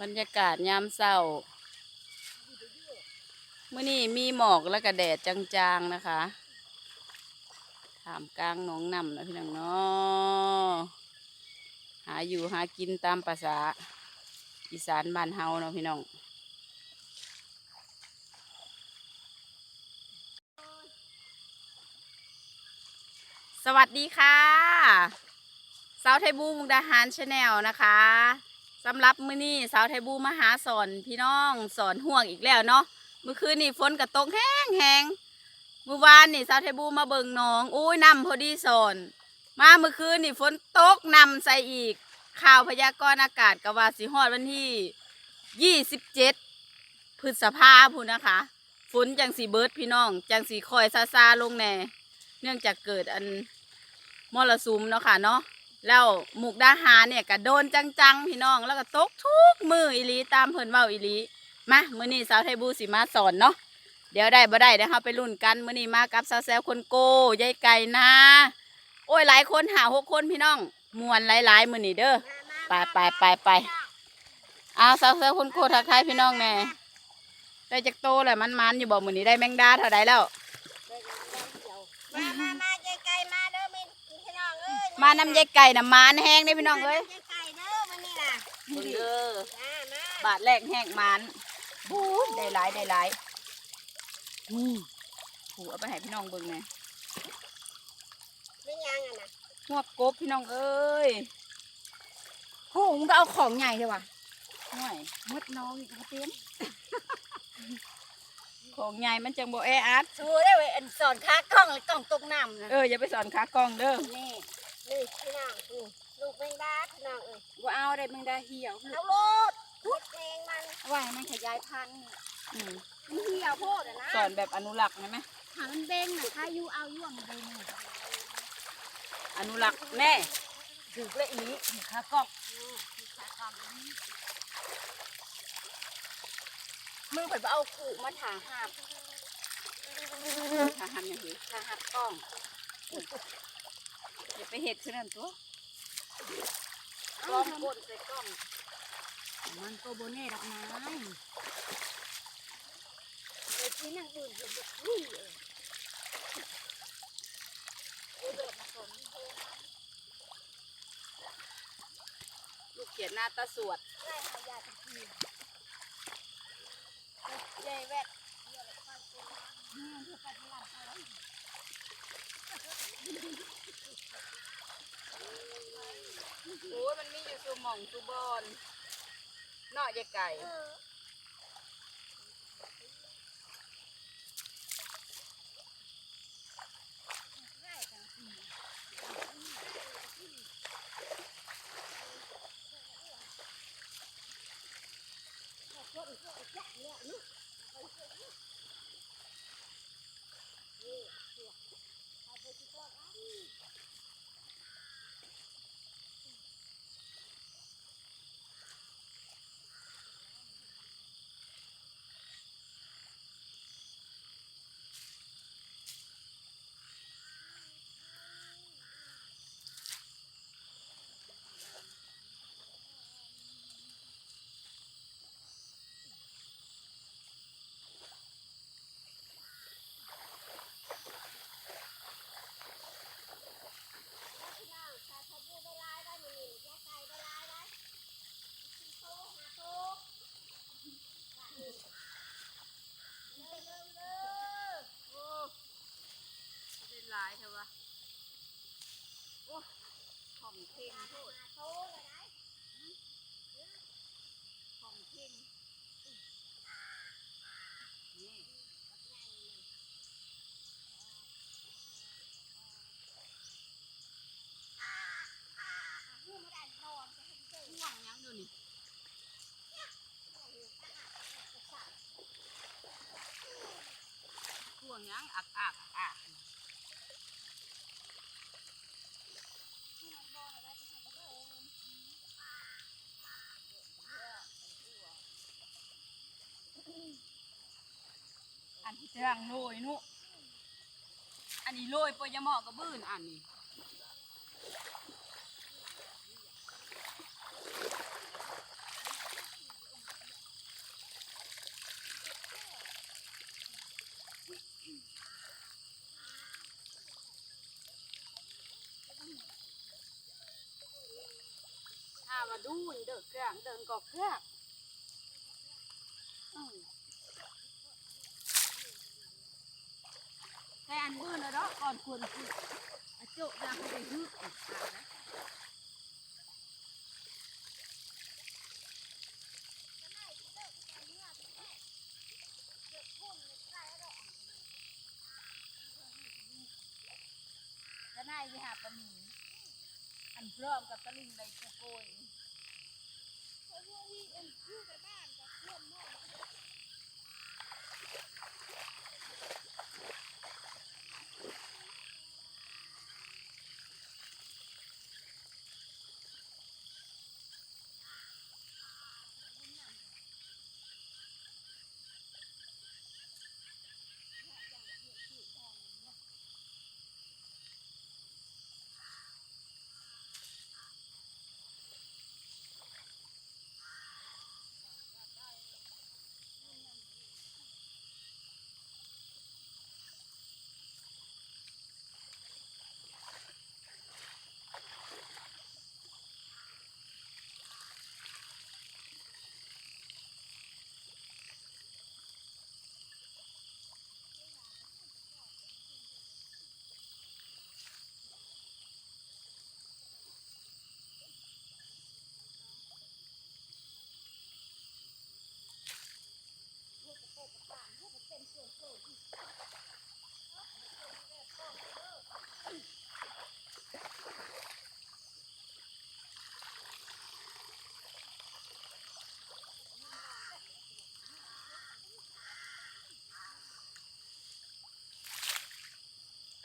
บรรยากาศยามเศร้าเมื่อนี้มีหมอกแล้วก็แดดจางๆนะคะถามกลางหนองน้ำนะพี่น้องเนาะหาอยู่หากินตามภาษาอีสานบ้านเฮาเนาะพี่น้องสวัสดีค่ะ สาวไทยบูมุกดาหารชาแนลนะคะสำหรับมื้อนี้สาวไทยบูมาหาสอนพี่น้องสอนห่วงอีกแล้วเนาะเมื่อคืนนี่ฝนกระตกแห้งแห้งเมื่อวานนี่สาวไทยบูมาเบิ่งหนองอุ้ยน้ำพอดีสอน มาเมื่อคืนนี่ฝนตกนำใส่อีก ข่าวพยากรณ์อากาศกว่าสิฮอดวันที่ยี่สิบเจ็ดพฤษภาพูนนะคะฝนจังสีเบิร์ดพี่น้อง จังสีคอยซาซาลงแน่ เนื่องจากเกิดอันมรสุมเนาะค่ะเนาะ แล้วหมุกดาหารเนี่ยก็โดนจังๆ พี่น้องแล้วก็ตกทุกมืออีหลีตามเพิ่นเว้าอีหลีมามื้อนี้สาวไทยบูสิมาสอนเนาะเดี๋ยวได้บ่ได้เดี๋ยวเราไปลุ้นกันมื้อนี้มากับสาวแซวคนโกยายไก่นะโอ้ยหลายคนหาหกคนพี่น้องมวนหลายๆมื้อนี้เด้อไปไปไปไปเอาสาวแซวคนโกทักทายพี่น้องแน่ได้จักโตแล้วมันมันๆอยู่บ่มื้อนี้ได้แมงดาเท่าใดแล้วมา มาน้ำยายไก่น้ำมานแห้งได้พี่น้องเอ้ยเจ๊ไก่เด้อมานี่ล่ะเบิ่งเด้อมามาบาทแรกแห้งมานบู๊ดได้หลายได้หลายนี่ผูเอาไปให้พี่น้องเบิ่งไงเป็นยังอะนะหัวกบพี่น้องเอ้ยโหมึงก็เอาของใหญ่เลยว่ะห่วยมดน้องอีกเต็มของใหญ่มันจังบ่แออัดชูได้เว้ยอันสอนค้ากล้องเลยกล้องตกน้ำนะเอออย่าไปสอนขากล้องเด้อนี่ นี่พี่น้องนี่ลูกแมงดาพี่น้องเอ้ยว่าเอาได้แมงดาเหี่ยวเอาโลดพุดแมงมันเอาไว้ให้มันขยายพันธุ์อืมมันเหี่ยวโพดอะนะสอนแบบอนุรักษ์ไหมไหมหามันเบ้งน่ะถ้าอยู่เอาอยู่อะมันเบ้งอนุรักษ์แน่ถือเลยอีนี้ถือขากล้องมึงเพิ่นบ่เอาขู่มาถาหาบถ้าหันอย่างนี้ถาหับกล้อง อย่าไปเห็ดคือนั่นตัวกล้องกดใส่กล้อง มันก็โบเน่ดอกไม้เดี๋ยวที่นั่งอื่นจะบุกลุยเองลูกเขียนหน้าตาสวดใช่ขยะตะกี้เย้แวด โอ้ยมันมีอยู่สูหม่องสูบอนเนาะยายไก่ ของเพ่งโทษของเพ่งนี่ห่วงยังอยู่นี่ห่วงยังอักอักอัก ย่างโรยนุอันนี้ลอยปอยะหมอกระบื้นอันนี้ามาดูเดือเครื่องเดินกอกเครื่อง อืมแต่อันบื้อนะเนาะก่อนควรคืออาโจยาเขาไปฮึดอีกอะนะ จะนายไปหาปลาหมี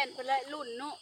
อันพร้อมกับตะลิงในเป็นไปเลยรุ่นเนอะ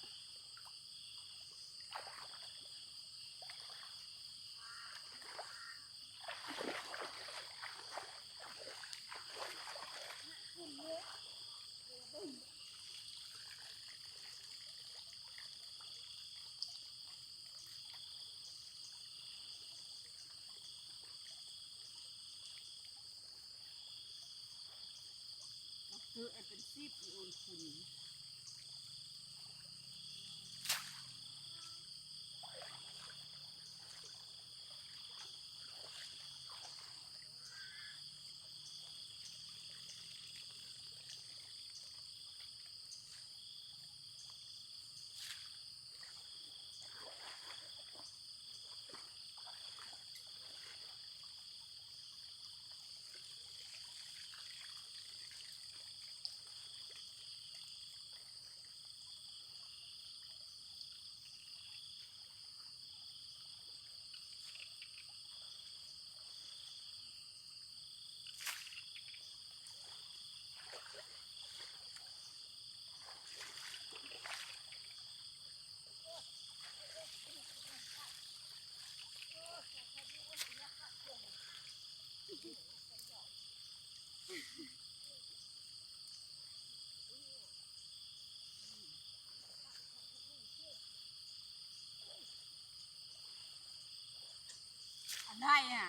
ได้อะ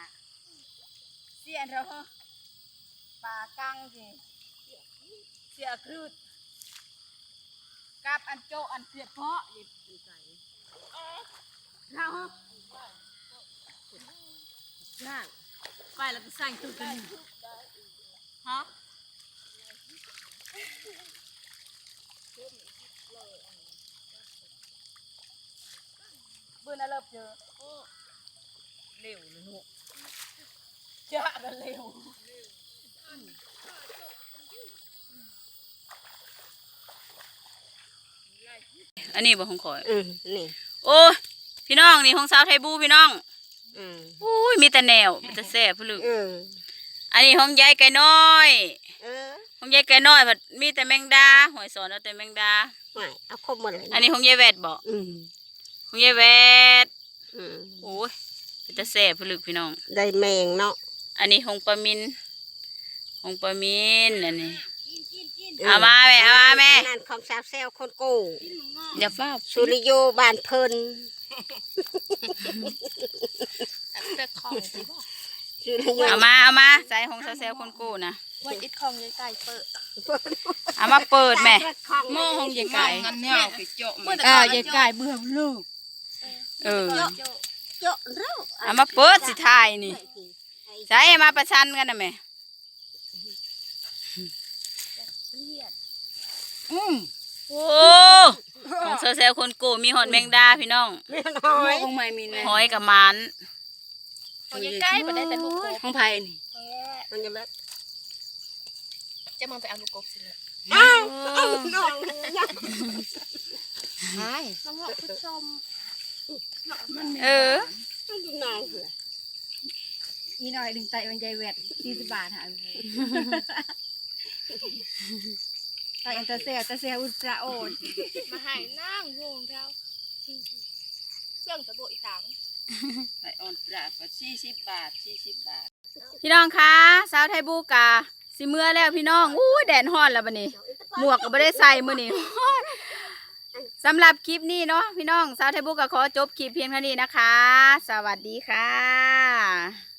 เสียนเราปลากังสิเสียครืดกับอันโจอันเสียเพาะอีกใส่เราล่างไปแล้วก็ใส่ตุ้กันฮะเบื่อน่ะเลิกเจอ เร็วเลยลูกจะกันเร็วอันนี้บ่ของข่อย อืมนี่โอ้ยพี่น้องนี่ของสาวไทยบูพี่น้อง อืมอุ้ยมีแต่แนวมีแต่แซ่บพะลึกเอออันนี้ของยายไก่น้อยเออของยายไก่น้อยผัดมีแต่แมงดาหอยสอนเอาแต่แมงดาไม่เอาครบหมดเลยอันนี้ของยายแวดบ่อืมของยายแวดอืมโอ้ย มีแต่แซ่บพะลึกพี่น้อง ได้แมงเนาะอันนี้ของปลามินของปลามินอันนี้อืเอามาแม่เอามาแม่ นั่นของสาวแซวคนโก้อย่าฟ้าสุริโยบานเพิ่นแต่ของที่บอกสุริโยเอามาเอามาใส่ของซาเซลคนกู้นะว่าอิดของยายไก่เปิดเอามาเปิดแม่ของโม่ของยายไก่กันเนี่ยไปเจาะเมื่อมันแต่ก่อนยายไก่เบื่อลูกเออ เจาะเจาะเราเอามาเปิดสิทายนี่ใช่มาประชันกันนะแม่อืมโอ้ของโซเซลคนโกมีหอดแมงดาพี่น้องไม่น้อหอยของใหม่มีไหมหอยกับมันของใกล้ๆบ่ได้แต่ลูกกบของไผ่นี่ของแย่มันจะแบบจะมองไปเอาลูกกบสิเลยอ้าวอ้าวน้องยักษ์ใช่น้องเหาะผู้ชม เออน้องเหรออีหน่อยดึงไตมันใจแหวดสี่สิบบาทหาไตอันตะเซียตะเซียอุตราโอนมาใหายนั่งวงเราเครื่องตะโบอีตังไตอ่อนปลาก็สี่สิบบาทสี่สิบบาท พี่น้องคะสาวไทยบูกาสิเมื่อแล้วพี่น้องอู้แดดฮ้อนแล้วบัดนี้ หมวกก็ไม่ได้ใส่มื้อนี้ สำหรับคลิปนี้เนาะพี่น้องสาวไทยบุกก็ขอจบคลิปเพียงเท่านี้นะคะ สวัสดีค่ะ